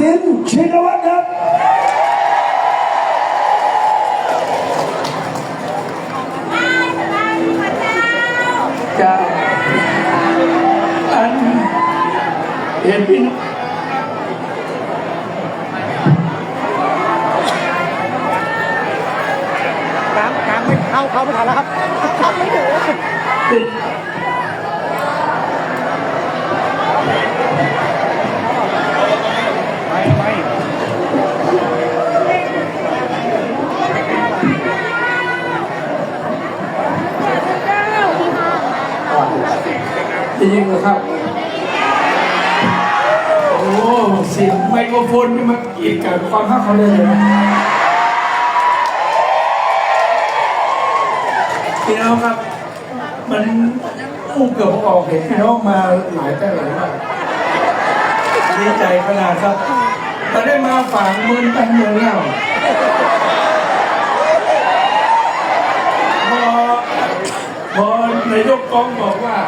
สินชินวัตรครับจะอันเห็นพี่น้องกลางกลางไม่เข้าเข้าไม่ทันแล้วครับเข้าไม่ถึง จริงเหรอครับ โอ้เสียงไมโครโฟนนี่มันกีดกันความฮักเขาเลยนะพี่น้องครับ มันอู้เกือบออกเห็นพี่น้องมาหลายแต่หลายมากดีใจขนาดครับแต่ได้มาฝากเมืองกันเมืองแล้วพอพอนายกกองบอกว่า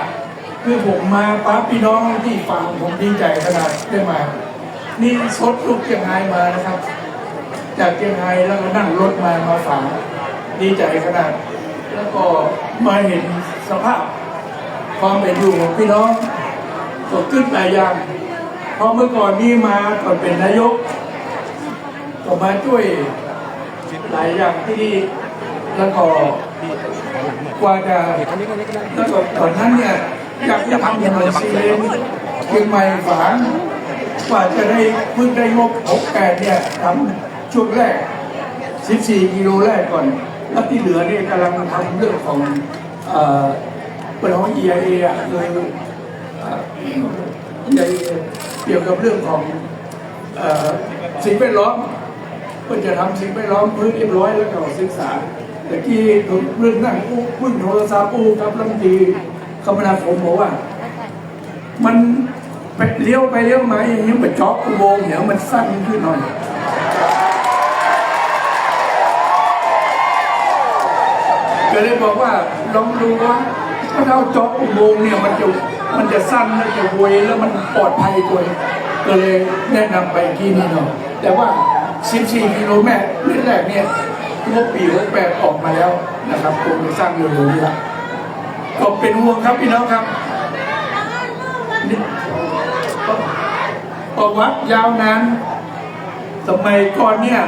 คือผมมาป้าพี่น้องที่ฟังผมดีใจขนาดได้มา นี่ซดลูกเชียงไฮมานะครับ จากเชียงไฮ้แล้วก็นั่งรถมามาฝังดีใจขนาด แล้วก็มาเห็นสภาพ ความเป็นอยู่ของพี่น้องก็ขึ้นหลายอย่างเพราะเมื่อก่อนนี้มาก่อนเป็นนายกก็มาช่วยหลายอย่างที่นี่แล้วก็กว่าจะแล้วก็ตอนนั้นเนี่ย อยากจะทำถนนซีเลนเชียงใหม่ฝางกว่าจะได้เพิ่งได้งบ6แปดเนี่ยทำช่วงแรก 14 กิโลแรกก่อน แล้วที่เหลือเนี่ยกำลังทำเรื่องของเอ่อเป็นของ EIA อะเลยเอ่อ EIA เกี่ยวกับเรื่องของสิ่งแวดล้อมเพื่อจะทำสิ่งแวดล้อมพื้นเรียบร้อยแล้วก็ศึกษาแต่ที่เรื่องนั่งอู้พึ่งโทรศัพท์อู้กับรัฐมนตรี คมนาคมบอกว่า มันไปเลี้ยวไปเลี้ยวมาอย่างนี้มันจ็อกอุโมงค์เดี๋ยวมันสั้นขึ้นหน่อยก็เลยบอกว่าลองดูว่าถ้าเราเจาะอุโมงค์เนี่ยมันจะมันจะสั้นมันจะเวยแล้วมันปลอดภัยกว่าก็เลยแนะนำไปที่นี่เนาะแต่ว่า 14 กิโลเมตรเรื่องแรกเนี่ยงบปี68ออกมาแล้วนะครับคงจะสร้างเร็วๆนี้ละ ก็เป็นห่วงครับพี่น้องครับประวัติยาวนานสมัยก่อนเนี่ย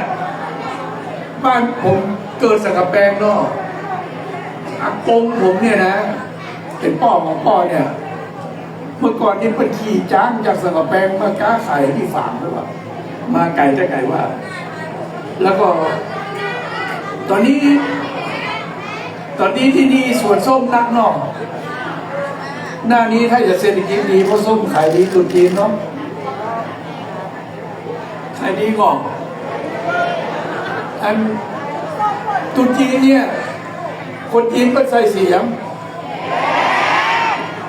บ้านผมเกิดสังกแปงเนาะอากงผมเนี่ยนะ เป็นพ่อของพ่อเนี่ย เมื่อก่อนนี่เป็นขี่จ้างจากสงกแปงมาก้าขายที่ฝางหรือเปล่ามาไก่จะไก่ว่า แล้วก็ ตอนนี้ ตอนนี้ที่นี่สวนส้มนักนอก หน้านี้ถ้าจะเศรษฐกิจดีเพราะส้มขายดีตุนจีนเนาะขายดีก่อนอันตุนจีนเนี่ย คนจีนก็ใส่เสียง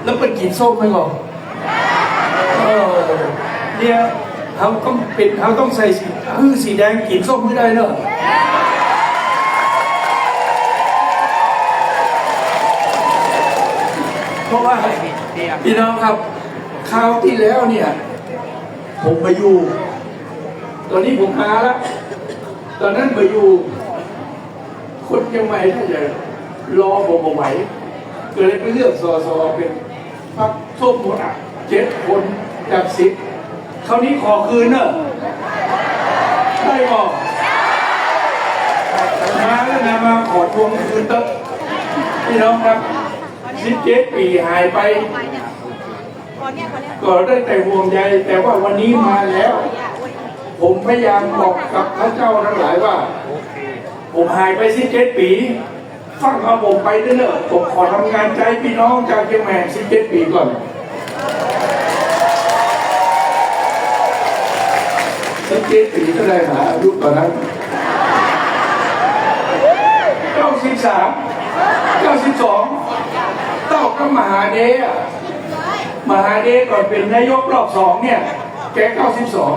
แล้วเป็นกินส้มไหมก่อนเออเนี่ยเขาต้องเป็นเขาต้องใส่สีคือสีแดงกินส้มไม่ได้เนอะ เพราะว่าพี่น้องครับคราวที่แล้วเนี่ย ผมมาอยู่ ตอนนี้ผมมาแล้ว ตอนนั้นมาอยู่ คนยังไม่ถ้าจะรอผมเอาไหวก็เลยไปเลือกสอสอเป็นพรรคส้มหมดอะเจ็ดคนจากสิบคราวนี้ขอคืนเนอะได้บอกมาแล้วนะมาขอทวงคืนเตอะพี่น้องครับ สิบเจ็ดปีหายไป ก็ได้แต่ห่วงใยแต่ว่าวันนี้มาแล้ว ผมพยายามบอกกับพระเจ้าทั้งหลายว่า ผมหายไปสิบเจ็ดปีฟังเอาผมไปเถอะผมขอทำงานใจพี่น้องจากเชียงใหม่สิบเจ็ดปีก่อนสิบเจ็ดปีก็ได้หาอายุตอนนั้นเก้าสิบสามเก้าสิบสองเต้า ก็มหาเดชอะมหาเดชก่อนเป็นนายกรอบสองเนี่ย แกเก้าสิบสอง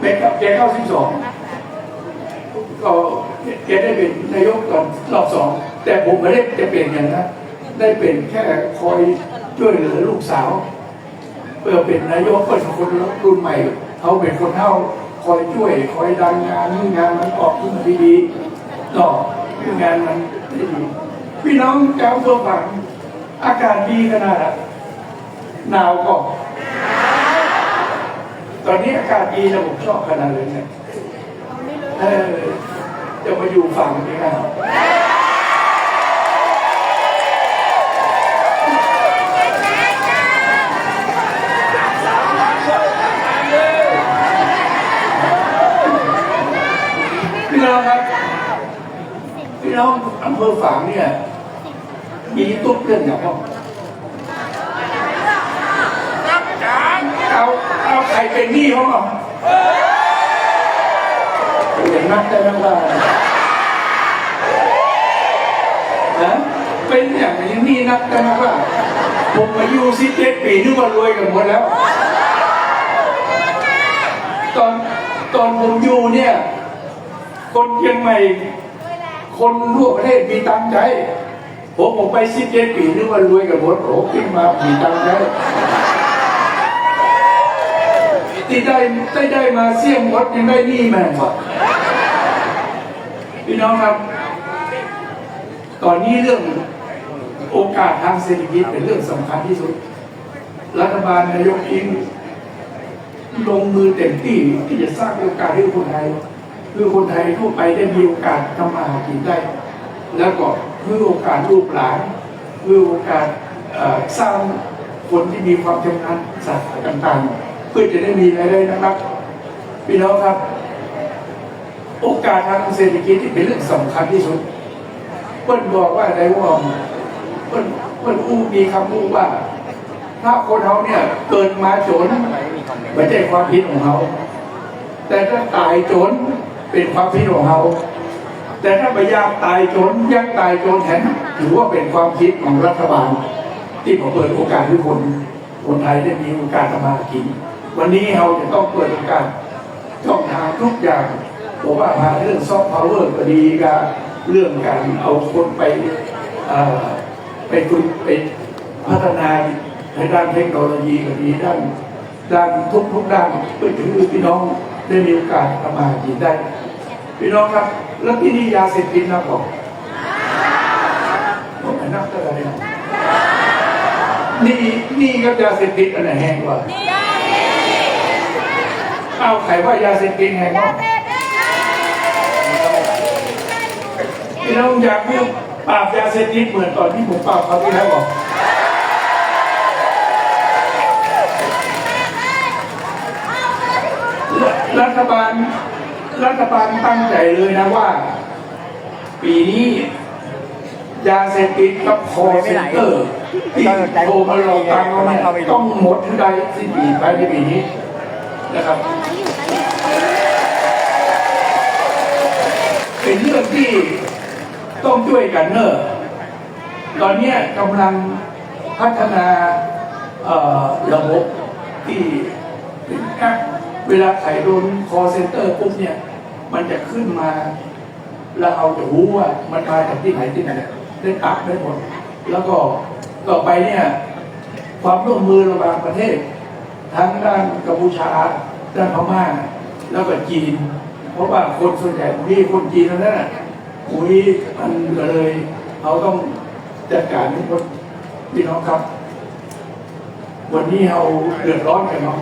เป็นแกเก้าสิบสองก็แกได้เป็นนายกตอนรอบสอง แต่ผมไม่ได้จะเป็นอย่างนั้นได้เป็นแค่คอยช่วยเหลือลูกสาวเพื่อเป็นนายกเป็นคนรุ่นใหม่เขาเป็นคนเท่าคอยช่วย คอยดันงานให้งานมันออกขึ้นมาดีๆต่องานมันได้ดี พี่น้องเจ้าเพื่อฝังอากาศดีขนาดหนาวก็ ตอนนี้อากาศดีนะผมชอบขนาดเลยเนี่ยเออจะมาอยู่ฝั่งนี้นะพี่น้องครับ พี่น้องอำเภอฝางเนี่ย มีตุ๊กเรื่องอย่างพ่อเอาเอาใครเป็นหนี้เขาก่อนอย่างนักได้ไหมว่านะเป็นอย่างนี้นี่นักได้ไหมว่าผมอาอยุสิบเจ็ดปีนึกว่ารวยกันหมดแล้ว ตอนตอนผมอยู่เนี่ย คนเชียงใหม่ คนทั่วประเทศมีตังค์ใจ ผมผมไปสิเจปีนึกว่ารวยกันหมดโขึ้นมามีตังค์ใจที่ได้ได้ได้มาเสี่ยงวัดยังได้หนี่แม่งวะพี่น้องครับ ตอนนี้เรื่องโอกาสทางเศรษฐกิจเป็นเรื่องสำคัญที่สุด รัฐบาลนายกเองลงมือเต็มที่ที่จะสร้างโอกาสให้คนไทย คือคนไทยทั่วไปได้มีโอกาสทำมาหากินได้ แล้วก็ เพื่อโอกาสลูกหลานเพื่อโอกาสสร้างคนที่มีความชำนาญศาสตร์ต่างๆ เพื่อจะได้มีรายได้นะครับ พี่น้องครับ โอกาสทางเศรษฐกิจที่เป็นเรื่องสำคัญที่สุดเปิ้ลบอกว่าในว่าเปิ้ลเปิ้ลอู้มีคำอู้ว่า ถ้าคนเขาเนี่ยเกิดมาโจนไม่ใช่ความผิดของเขาแต่ถ้าตายโจนเป็นความผิดของเขา แต่ถ้าไม่อยากตายจนยังตายจนแทนถือว่าเป็นความคิดของรัฐบาล ที่ผมเปิดโอกาสให้คนคนไทยได้มีโอกาสทำมาหากิน วันนี้เราจะต้องเปิดโอกาสช่องทางทุกอย่างบอกว่าพาเรื่องซอฟต์พาวเวอร์ก็ดีกับเรื่องการเอาคนไปไปฝึกไปพัฒนาในด้านเทคโนโลยีก็ดีด้านด้านทุกทุกๆด้านเพื่อถือพี่น้องได้มีโอกาสทำมาหากินได้ พี่น้องครับ แล้วที่นี่ยาเสพติดนะบอกผมไม่นับเท่าไหร่นี่นี่ก็ยาเสพติดอันไหนแห้งกว่าเอาใครว่ายาเสพติดแห้งกว่าพี่น้องอยากเรื่องปราบยาเสพติดเหมือนตอนที่ผมปราบเขาที่แล้วบอกรัฐบาล รัฐบาลตั้งใจเลยนะว่า ปีนี้ยาเสพติดกับคอเซ็นเตอร์ที่โทรมาหลอกตังเราเนี่ยต้องหมดให้ได้สิ้นปีภายในปีนี้นะครับ เป็นเรื่องที่ต้องช่วยกันเนอะตอนนี้กำลังพัฒนาระบบที่เป็นแอปเวลาใครโดนคอเซ็นเตอร์ปุ๊บเนี่ย มันจะขึ้นมาแล้วเราจะรู้ว่ามันมาจากที่ไหนที่ไหนได้ตักได้หมด แล้วก็ต่อไปเนี่ย ความร่วมมือระหว่างประเทศ ทั้งด้านกัมพูชาด้านพม่าแล้วก็จีน เพราะว่าคนส่วนใหญ่ที่คนจีนนั่นน่ะอุ้ยมันก็เลยเขาต้องจัดการทุกคนพี่น้องครับ วันนี้เราเดือดร้อนกันเนาะ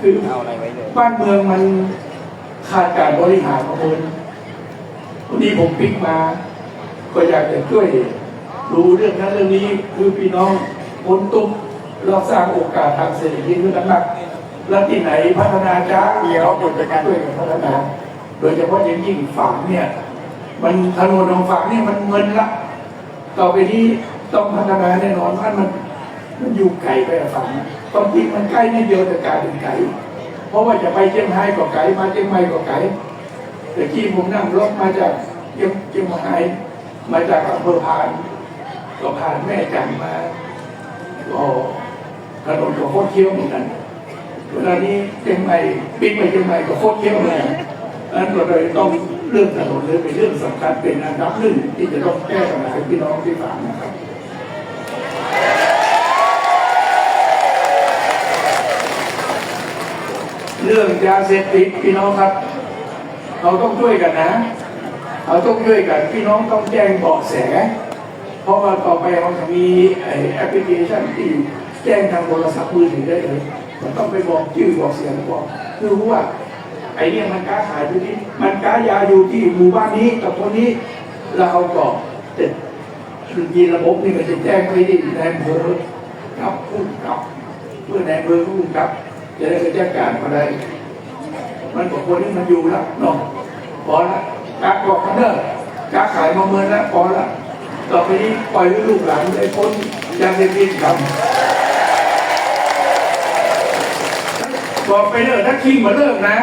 คือเอาอะไรไว้เลยบ้านเมืองมัน ขาดการบริหารของคนวันนี้ผมปิ๊กมา ก็อยากจะช่วยรู้เรื่องนั้นเรื่องนี้คือพี่น้องคนตุ้มเราสร้างโอกาสทางเศรษฐกิจด้วยกันมากแล้วที่ไหนพัฒนาจ้าเดี๋ยวบุญด้วยกันช่วยกันพัฒนา โดยเฉพาะอย่างยิ่งฝังเนี่ย มันถนนของฝังเนี่ยมันเงินละต่อไปนี้ต้องพัฒนาแน่นอนว่ามันมันอยู่ไกลไปอะฝังความจริงมันใกล้นิดเดียวแต่กลายเป็นไกล เพราะว่าจะไปเชียงรายก็ไกลมาเชียงใหม่ก็ไกลแต่ที่ผมนั่งรถมาจากเชียงเชียงรายมาจากอำเภอพานก็ผ่านแม่จันมาก็ถนนก็โคตรเคี้ยวเหมือนกันเวลานี้เชียงใหม่ปิ๊กไปเชียงใหม่ก็โคตรเคี้ยวเลยอันนั้นก็เลยต้องเรื่องถนนเลยเป็นเรื่องสำคัญเป็นอันดับหนึ่งที่จะต้องแก้ปัญหาพี่น้องที่ฝางนะครับ เรื่องยาเสพติดพี่น้องครับ เราต้องช่วยกันนะ เราต้องช่วยกันพี่น้องต้องแจ้งเบาะแส เพราะว่าต่อไปเราจะมีแอปพลิเคชันที่แจ้งทางโทรศัพท์มือถือได้เลยมันต้องไปบอกชื่อบอกเสียงบอกคือรู้ว่าไอ้เนี่ยมันค้าขายอยู่ที่มันค้ายาอยู่ที่หมู่บ้านนี้กับคนนี้เราเอากรอบเสร็จคือยีระบบนี่มันจะแจ้งไปที่นายอำเภอครับผู้กำกับเพื่อนายอำเภอผู้กำกับ จะได้กระจาการมาได้ มันบอกคนนี้มันอยู่แล้วเนาะพอละการบอกกันเนอะการขายมาเมินแล้วพอละต่อไปนี้ปล่อยให้ลูกหลานได้พ้นยาเสพติดครับบอกไปเนอะถ้าคิงมาเลิกนะ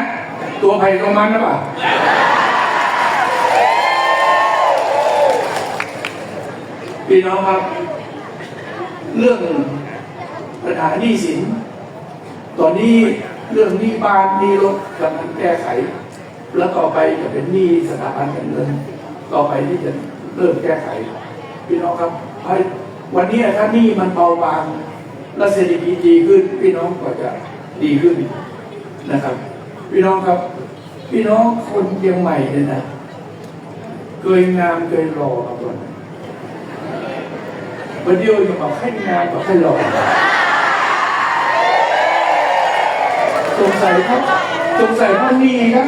ตัวไผ่ตัวมันนะป่ะพี่น้องครับ เรื่องปัญหาหนี้สิน ตอนนี้เรื่องหนี้บ้านหนี้รถกำลังแก้ไข แล้วต่อไปจะเป็นหนี้สถาบันการเงิน ต่อไปที่จะเริ่มแก้ไข พี่น้องครับวันนี้ถ้าหนี้มันเบาบางและเศรษฐกิจดีขึ้น พี่น้องก็จะดีขึ้นนะครับ พี่น้องครับ พี่น้องคนเชียงใหม่เนี่ยนะเคยงามเคยรอครับวันนี้วันเดียวจะบอกให้งามกับให้รอ สงสัยเขาสงสัยเขานี่ครับ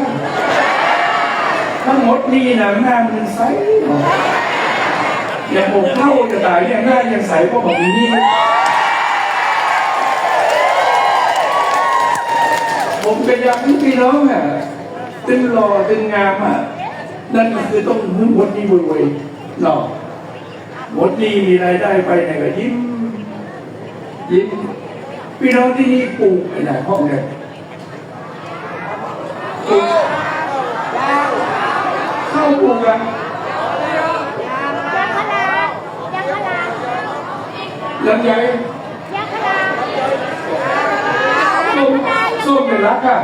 ทั้งหมดนี่นะหน้ามันใส่อย่างผมเข้าจะตายเนี่ยหน้ายังใสเพราะผมมีนี่ผมก็อยากให้พี่น้องอะตึงหล่อตึงงามอะนั่นก็คือต้องหมดนี่บ่อยๆเนาะหมดนี่มีรายได้ไปไหนก็ยิ้มยิ้มพี่น้องที่นี่ปลูกไอ้ไหนห้องเนี่ย เข้าปลูกยังขนายังขนาดลำไยยังส้มส้มเป็นรักอะ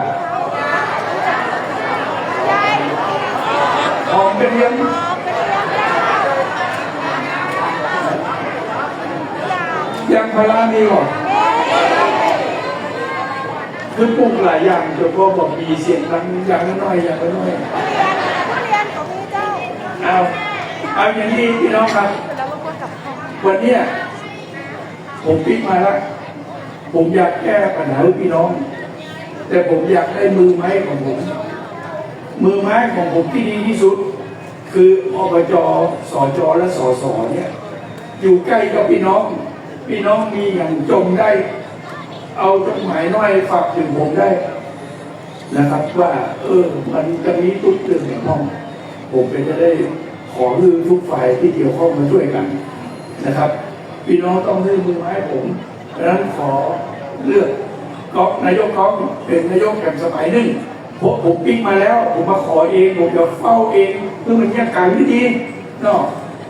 หอมเป็นเลี้ยงยางพารามีหรอ คือปลูกหลายอย่างเดี๋ยวพ่อบอกมีเสียงดังอย่างละน้อยอย่างละน้อยทุเรียนทุเรียนของพี่เจ้าเอาเอาอย่างนี้พี่น้องครับแล้วก็คนกับใครวันเนี้ยผมปิดมาแล้วผมอยากแก้ปัญหาให้พี่น้อง แต่ผมอยากได้มือไม้ของผม มือไม้ของผมที่ดีที่สุด คืออบจสจและสสเนี่ยอยู่ใกล้กับพี่น้อง พี่น้องมีอย่างจงได้ เอาจดหมายน้อยฝากถึงผมได้ นะครับ ว่า เออ มันจะมีทุกเรื่องในห้อง ผมเป็นจะได้ขอรื้อทุกฝ่ายที่เกี่ยวข้องมาช่วยกันนะครับพี่น้องต้องรื้อมือไม้ผมดังนั้นขอเลือกก๊อกนายกก๊อกเป็นนายกแห่งสมัยหนึ่งพราะผมปิ๊กมาแล้ว ผมมาขอเองผมจะเฝ้าเองเพื่อมันแยกการที่ดีเนาะ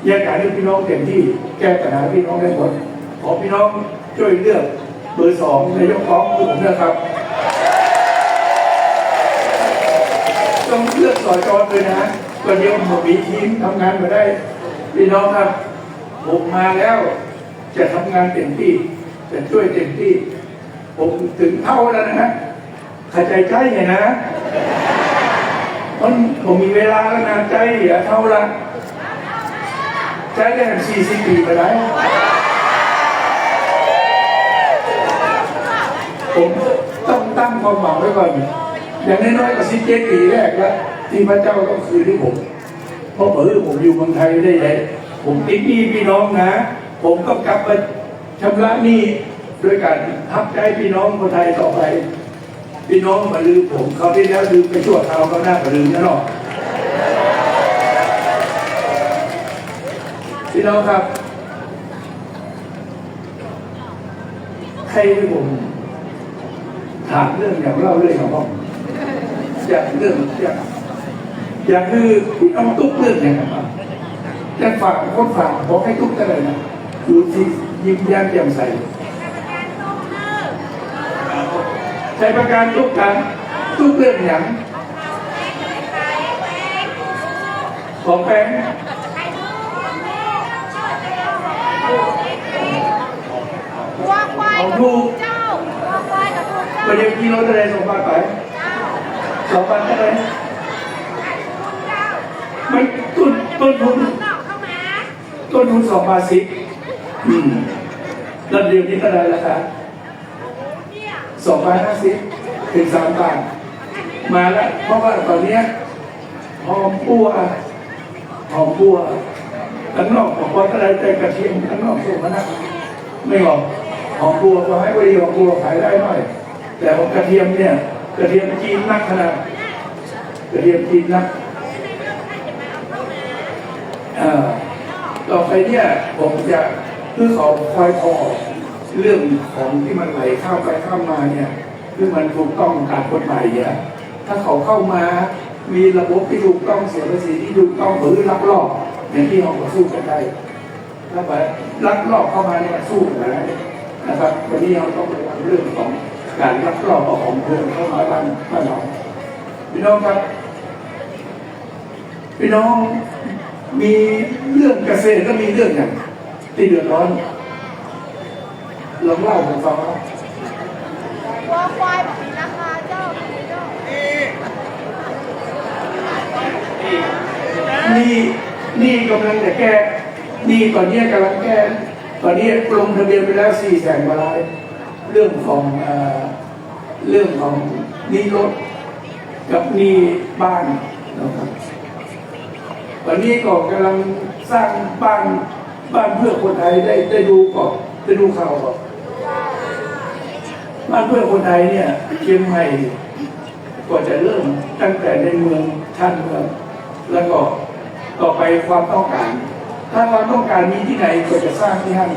แยกการให้พี่น้องเต็มที่แก้ปัญหาพี่น้องได้หมดขอพี่น้องช่วยเลือก เบอร์สองนายกก๊อกคือผมนะครับ ต้องเลือกสอจอเลยนะก็เดียวผมมีทีมทำงานมาได้พี่น้องครับผมมาแล้ว จะทำงานเต็มที่ จะช่วยเต็มที่ ผมถึงเท่าแล้วนะฮะขาใจใจไงนะมันผมมีเวลาแล้วนะใจเหลือเท่าละใจได้สี่สิบปีไปแล้ว ผมต้องตั้งความหวังไว้ก่อนอย่างน้อยๆก็สิเจ็ดปีแรกแล้วที่พระเจ้าต้องคืนให้ผมเพราะเออผมอยู่เมืองไทยได้ไงผมติดหนี้พี่น้องนะ ผมก็กลับมาชำระหนี้ด้วยการทับใจพี่น้องคนไทยต่อไป พี่น้องมาลืมผมเขาที่แล้วลืมไปชั่วคราวเขาหน้ามาลืมนะเนาะพี่น้องครับ ใครให้ผม ถามเรื่องอย่างเล่าเรื่องของผมอยากเรื่องอยากอยากคือพี่น้องทุกเรื่องเนี่ยครับจะฝากคนฝากบอกให้ทุกอะไรนะดูที่ยิ้มแย้มแจ่มใสใช้ประการทุกการทุกเรื่องอย่างของแบงค์วัวควายกับลูก วัวควายกับลูกเจ้าประเดี๋ยวกิโลเท่าไรส่งบ้านไปสองพันอะไรไม่ต้นต้นทุนเข้ามาต้นทุนสองบาทสิบอืมแล้วเดี๋ยวนี้ก็ได้ราคาเนี่ยสองบาทห้าสิบถึงสามบาทมาแล้วเพราะว่าตอนเนี้ยหอมปัวหอมปัวข้างนอกบอกว่าอะไรแต่กระเทียมข้างนอกส่งมานะไม่หรอกหอมปัวก็ให้ไว้ดีหอมปัวขายได้หน่อย แต่ว่ากระเทียมเนี่ยกระเทียมจีนนักขนาดกระเทียมจีนนักอ่อต่อไปเนี่ยผมจะคือเขาคอยพอเรื่องของที่มันไหลเข้าไปเข้ามาเนี่ยคือมันถูกต้องตามกฎหมายเนี่ยถ้าเขาเข้ามามีระบบที่ถูกต้องเสียภาษีที่ถูกต้องหรือลักลอบอย่างที่เราสู้กันได้ถ้าไปลักลอบเข้ามาเนี่ยสู้กันได้นะครับวันนี้เราต้องระวังเรื่องของ การลักลอบเอาของเพื่อนเข้ามาบ้านบ้านเราพี่น้องครับ พี่น้องมีเรื่องเกษตรก็มีเรื่องอย่างที่เดือดร้อนลองเล่าผมฟังว่าวัวควายมีราคาเจ้าเจ้านี่นี่กำลังจะแก้นี่ตอนนี้กำลังแก้ ตอนนี้ลงทะเบียนไปแล้วสี่แสนกว่าราย เรื่องของเอเรื่องของนี่รถกับนี่บ้านนะครับตอนนี้ก็กำลังสร้างบ้านบ้านเพื่อคนไทยได้ได้ดูก่อนได้ดูข่าวก่อนบ้านเพื่อคนไทยเนี่ยเชียงใหม่ก็จะเริ่มตั้งแต่ในเมืองชานเมืองแล้วก็ต่อไปความต้องการ ถ้าความต้องการมีที่ไหนก็จะสร้างที่นั่น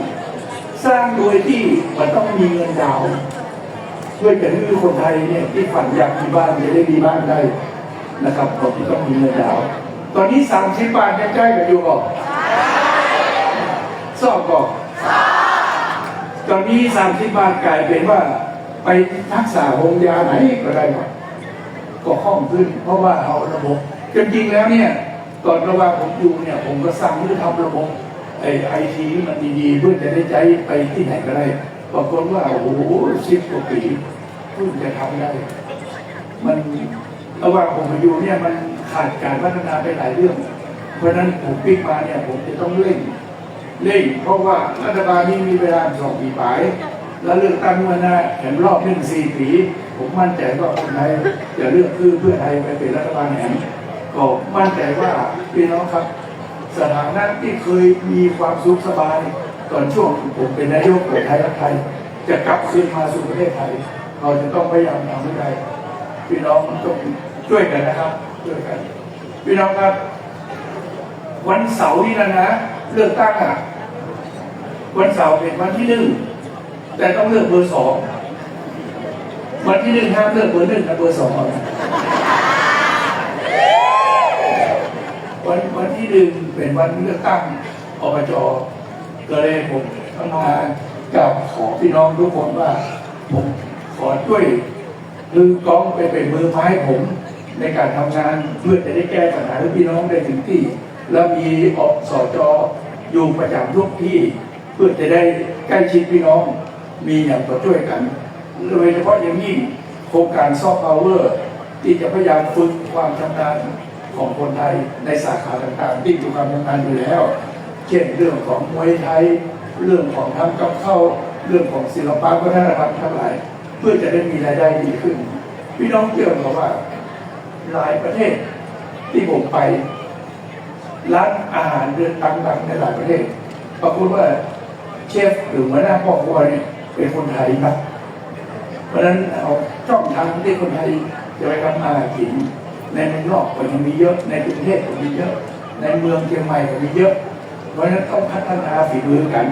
สร้างโดยที่มันต้องมีเงินดาวน์เพื่อจะให้คนไทยเนี่ยที่ฝันอยากมีบ้านจะได้มีบ้านได้นะครับก็ต้องมีเงินดาว ตอนนี้สามสิบบาทยังใกล้กับอยู่ก่อนสอบก่อนตอนนี้สามสิบบาทกลายเป็นว่า ไปรักษาโรงยาไหนก็ได้หมดก็คล่องขึ้น เพราะว่าเอาระบบจริงๆแล้วเนี่ย ตอนระหว่างผมอยู่เนี่ย ผมก็สั่งให้ทำระบบ ไอไอทีมันดีๆเพื่อจะได้ใช้ไปที่ไหนก็ได้ปรากฏว่าโอ้โหสิบกว่าปีเพิ่งจะทำได้ มันระหว่างผมมาอยู่เนี่ยมันขาดการพัฒนาไปหลายเรื่อง เพราะฉะนั้นผมปิ๊กมาเนี่ยผมจะต้องเร่งเร่งเพราะว่ารัฐบาลนี้มีเวลาสองปีปลายแล้วเลือกตั้งเมื่อหน้าแห่งรอบหนึ่งสี่ปี ผมมั่นใจว่าคนไทยจะเลือกคือเพื่อไทยไปเป็นรัฐบาลแห่งก็มั่นใจว่าพี่น้องครับ สถานะที่เคยมีความสุขสบาย ตอนช่วงผมเป็นนายกปิดไทยรักไทย จะกลับคืนมาสู่ประเทศไทย เราจะต้องพยายามทำให้ได้พี่น้องต้องช่วยกันนะครับช่วยกัน พี่น้องครับ วันเสาร์นี่นะนะเลือกตั้งอะวันเสาร์เป็นวันที่หนึ่งแต่ต้องเลือกเบอร์สองวันที่หนึ่งห้ามเลือกเบอร์หนึ่งกับเบอร์สองเอานะ วันวันที่หนึ่งเป็นวันเลือกตั้งอบจก็เลยผมต้องมากับขอพี่น้องทุกคนว่า ผมขอช่วยมือกองไปเป็นมือไม้ผมในการทำงานเพื่อจะได้แก้ปัญหาให้พี่น้องได้ถึงที่ แล้วมีอสจอยู่ประจำทุกที่ เพื่อจะได้ใกล้ชิดพี่น้องมีอย่างต่อช่วยกันโดยเฉพาะอย่างยิ่งโครงการซอฟต์พาวเวอร์ที่จะพยายามฝึกความชำนาญ ของคนไทยในสาขาต่างๆที่มีความชำนาญอยู่แล้ว เช่นเรื่องของมวยไทย เรื่องของทำกับข้าวเรื่องของศิลปะวัฒนธรรมทั้งหลาย เพื่อจะได้มีรายได้ดีขึ้น พี่น้องเชื่อไหมว่าหลายประเทศที่ผมไปร้านอาหารเดินดังๆในหลายประเทศปรากฏว่าเชฟหรือหัวหน้าพ่อครัวเนี่ยเป็นคนไทยครับ เพราะฉะนั้นเอาช่องทางที่คนไทยจะไปทำมาหารกิน ในเมืองนอกก็ยังมีเยอะ ในกรุงเทพก็มีเยอะ ในเมืองเชียงใหม่ก็มีเยอะ เพราะฉะนั้นต้องพัฒนาฝีมือกัน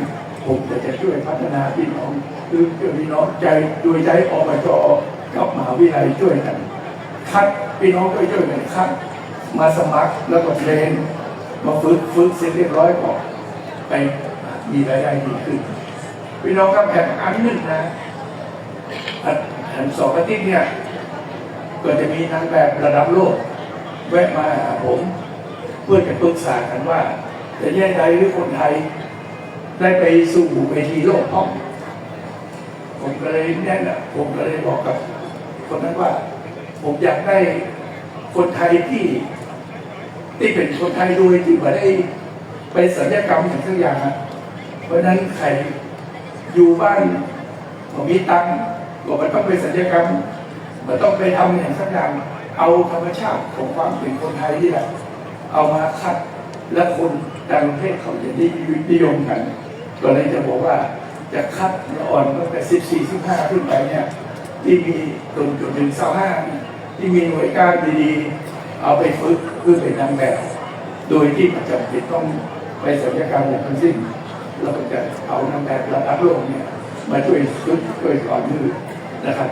ผมจะจะช่วยพัฒนาพี่น้องคือพี่น้องใจโดยใจอบจกับมหาวิทยาลัยช่วยกัน คัดพี่น้องก็ช่วยกันคัดมาสมัครแล้วก็เทรนมาฝึกฝึกเสร็จเรียบร้อยก่อนไปมีรายได้ดีขึ้นพี่น้องครับแข่งอันหนึ่งนะอันสองอาทิตย์เนี่ย ก็จะมีนางแบบระดับโลก แวะมาหาผม เพื่อจะปรึกษากันว่า จะแยกใดหรือคนไทย ได้ไปสู่เวทีโลกพ้องผมก็เลยแนะนำผมก็เลยบอกกับ คนนั้นว่า ผมอยากได้คนไทยที่ ที่เป็นคนไทยโดยที่ม่ได้ไปสัญญกรรมอย่างทุกอย่างนะเพราะนั้นใครอยู่บ้านผมมีตังค์ก็ไม่ต้องไปสัญญกรรม ไม่ต้องไปทำอย่างสักอย่างเอาธรรมชาติของความเป็นคนไทยที่แหละ เอามาคัดและคนต่างประเทศเขาจะได้นิยมกันก็เลยจะบอกว่าจะคัดละอ่อนตั้งแต่สิบสี่สิบห้าขึ้นไปเนี่ยที่มีตรงจุดหนึ่งเสาห้าที่มีหน่วยการดีๆ เอาไปฝึกเพื่อเป็นนางแบบ โดยที่มันจำเป็นต้องไปศัลยกรรมอย่างทั้งสิ้นเราจะเอานางแบบระดับโลกเนี่ยมาช่วยฝึกช่วยสอนมือนะครับ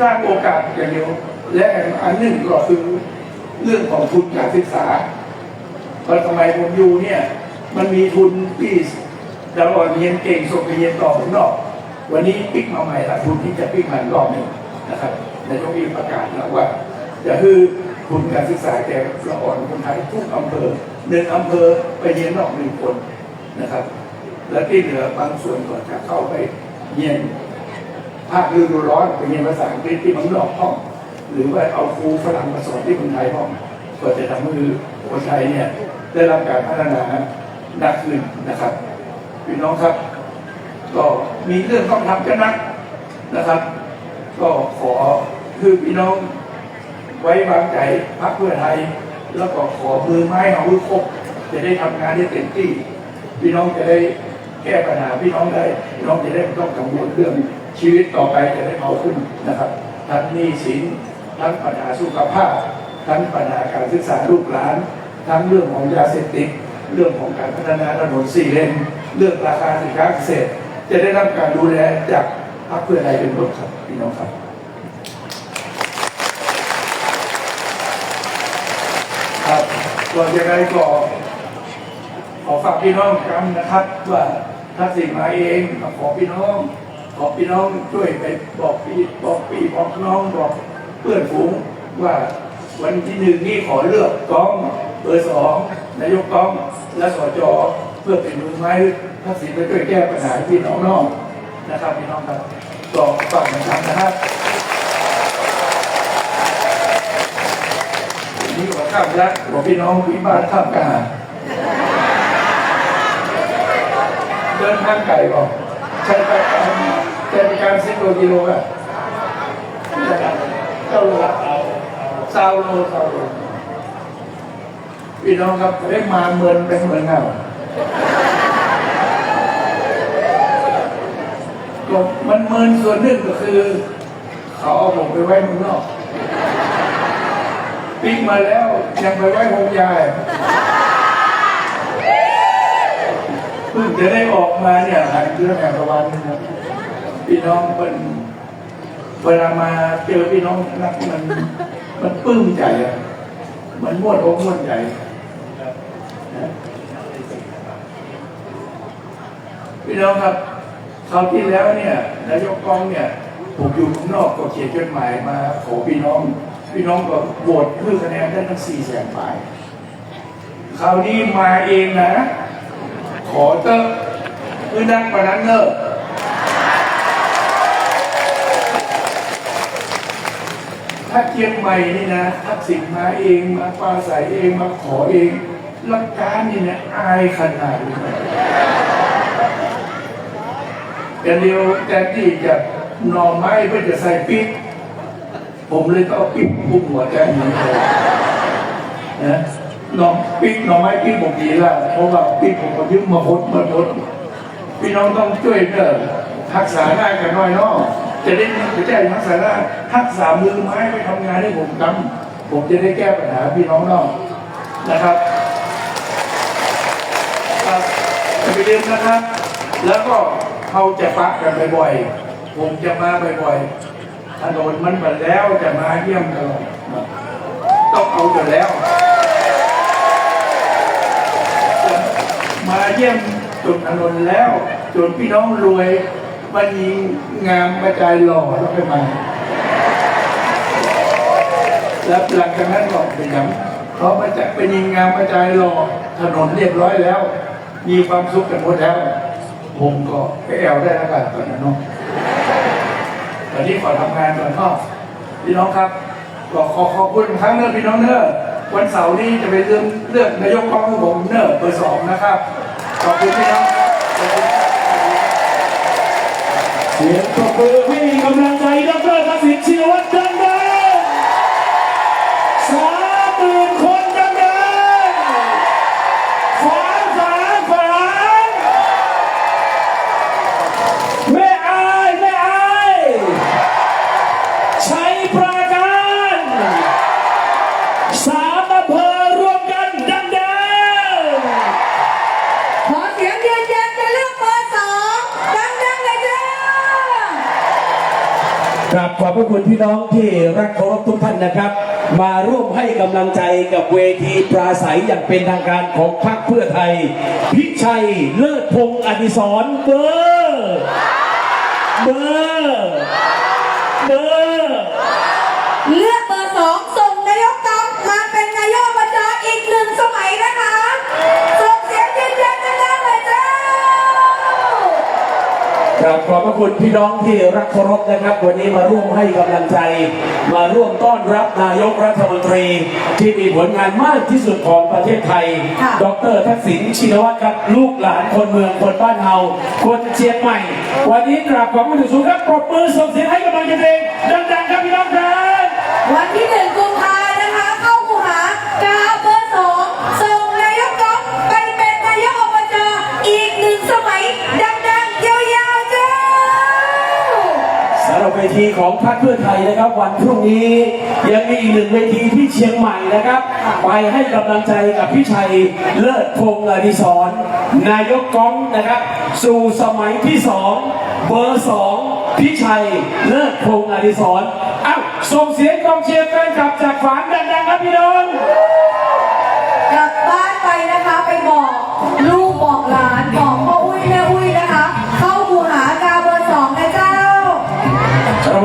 สร้างโอกาสอย่างเดียว และอันหนึ่งก็คือเรื่องของทุนการศึกษาเพราะทำไมผมอยู่เนี่ยมันมีทุนที่ดาวน์เรียนเก่งส่งไปเรียนต่อข้างนอก วันนี้ปิกมาใหม่ละทุนที่จะปิกมารอบหนึ่งนะครับนายกมีประกาศแล้วว่าจะคือทุนการศึกษาแก่ละอ่อนคนไทยทุกอำเภอหนึ่งอำเภอไปเรียนนอกหนึ่งคนนะครับ และที่เหลือบางส่วนก็จะเข้าไปเรียน ภาคฤดูร้อนไปเรียนภาษาอังกฤษที่มืองนอกห้อง หรือว่าเอาครูฝรั่งมาสอนที่เมืองไทยห้องก็จะทำให้คนไทยเนี่ยได้รับการพัฒนาหนักขึ้นนะครับพี่น้องครับ ก็มีเรื่องต้องทำกันนะนะครับ ก็ขอคือพี่น้องไว้วางใจพรรคเพื่อไทย แล้วก็ขอมือไม้เอามือครบจะได้ทำงานได้เต็มที่ พี่น้องจะได้ แก้ปัญหาพี่น้องได้พี่น้องจะได้ไม่ต้องกังวลเรื่องชีวิตต่อไปจะได้เบาขึ้นนะครับทั้งหนี้สินทั้งปัญหาสุขภาพ ทั้งปัญหาการศึกษาลูกหลาน ทั้งเรื่องของยาเสพติดเรื่องของการพัฒนาถนนสี่เลนเรื่องราคาสินค้าเกษตร จะได้รับการดูแลจากพรรคเพื่อไทยเป็นต้นครับพี่น้องครับครับส่วนยังไงก็ขอฝากพี่น้องกันนะครับว่า ถ้าสิ่งมาเองก็ขอพี่น้อง ขอพี่น้องช่วยไปบอกพี่บอกพี่บอกน้องบอกเพื่อนฝูงว่าวันที่หนึ่งนี่ขอเลือกกองเบอร์สองนายกกองและสจเพื่อเป็นมือไม้ทักษิณไปช่วยแก้ปัญหาให้พี่น้องน้องนะครับพี่น้องครับก็ฝากกันทำนะครับนี่ว่าข้ามยักษ์บอพี่น้องพี่บ้านข้ามกา เดินทางไกลก่อนใช้ไปการใช้ไปการสิบโลกิโลอะเจ้าโลซาวโลซาวโลพี่น้องครับได้มาเมือนเป็นเมือนเงาก็มันเมินส่วนหนึ่งก็คือ เขาเอาผมไปไว้เมืองนอกปิ๊กมาแล้วยังไปไว้โฮมยายเพิ่งจะได้ออกมาเนี่ยหายเรื่องแห่งวันนะครับพี่น้องเป็นเวลามาเจอพี่น้องนักมันมันปลื้มใจอะมันม่วนอกม่วนใจพี่น้องครับคราวที่แล้วเนี่ยนายกกองเนี่ยผมอยู่ข้างนอกก็เขียนจดหมายมาขอพี่น้อง พี่น้องก็โหวตเพื่อคะแนนได้ทั้งสี่แสนฝ่ายคราวนี้มาเองนะ อเตอะคือนักประนันเนอร์ถ้าเชียงใหม่นี่นะทักษิณมาเองมาปราศัยเองมาขอเองหลักการนี่นะอายขนาดนี้แต่เดียวแต่ที่จะหน่อไม้เพื่อจะใส่ปิ๊กผมเลยต้องเอาปิ๊กพุ่มหัวใจนี้นะ น้องปิ๊กน้องไม้ปิ๊กผมดีละเพราะว่าปิ๊กผมก็ยึดมาพดมาพดพี่น้องต้องช่วยเด้อทักษาหน้ากันหน่อยเนาะจะได้จะได้ทักษาหน้าทักษามือไม้ไปทำงานให้ผมทำผมจะได้แก้ปัญหาพี่น้องเนาะนะครับครับอย่าไปลืมนะครับ แล้วก็เขาจะปักกันบ่อยๆผมจะมาบ่อยๆถนนมันหมดแล้วจะมาเยี่ยมตลอดต้องเอาอยู่แล้ว มาเยี่ยมจนถนนแล้วจนพี่น้องรวยมันยิงงามกระจายหล่อแล้วไปมาแล้วหลังจากนั้นก็เป็นย่างเพราะมันจะเป็นยิงงามกระจายหล่อถนนเรียบร้อยแล้ว มีความสุขกันหมดแล้ว ผมก็ไปแอวได้แล้วกันตอนนั้นเนาะตอนนี้ขอทำงานก่อนพ่อพี่น้องครับก็ขอขอบคุณอีกครั้งเนอะพี่น้องเนอะวันเสาร์นี้จะเป็นเรื่องเลือกนายกกองของผมเนอะเบอร์สองนะครับ ขอบคุณพี่น้องเสียงปรบมือ เวทีปราศัยอย่างเป็นทางการของพรรคเพื่อไทย พิชัยเลิศพงศ์อดิศรเบอร์เบอร์เบอร์ ครับขอบพระคุณพี่น้องที่รักเคารพนะครับ วันนี้มาร่วมให้กำลังใจ มาร่วมต้อนรับนายกรัฐมนตรี ที่มีผลงานมากที่สุดของประเทศไทย ค่ะ ดรทักษิณชินวัตรครับลูกหลานคนเมืองคนบ้านเฮาคนเชียงใหม่ วันนี้กราบขอบพระคุณสูงครับปรบมือส่งเสียงให้กำลังใจตัวเองดังๆครับพี่น้องครับ เวทีของพรรคเพื่อไทยนะครับ วันพรุ่งนี้ยังมีอีกหนึ่งเวทีที่เชียงใหม่นะครับ ไปให้กำลังใจกับพี่ชัยเลิศพงศ์อดิศรนายกก้องนะครับ สู่สมัยที่สองเบอร์สองพี่ชัยเลิศพงศ์อดิศรอ้าวส่งเสียงกองเชียร์แฟนคลับจากฝางดังๆครับพี่น้อง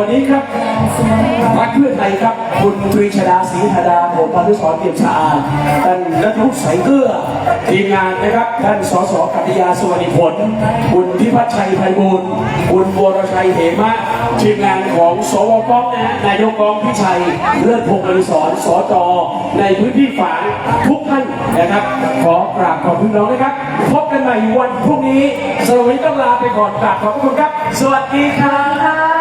วันนี้ครับพรรคเพื่อไทยครับ คุณตรีชดาศรีธดาผมพันธุสรเกียรติชาท่านนัทวุสายเอื้อทีมงานนะครับ ท่านสสกัตยาสวัสดิผล คุณพิพัฒชัยไพบูลคุณบัวรชัยเหมะทีมงานของสวกองนะฮะนายกองพิชัย เลิศพงศ์อดิศรสจในพื้นที่ฝางทุกท่านนะครับขอกราบขอบคุณน้องนะครับ พบกันใหม่วันพรุ่งนี้สำหรับวันนี้ต้องลาไปก่อนกราบขอบคุณครับ สวัสดีครับ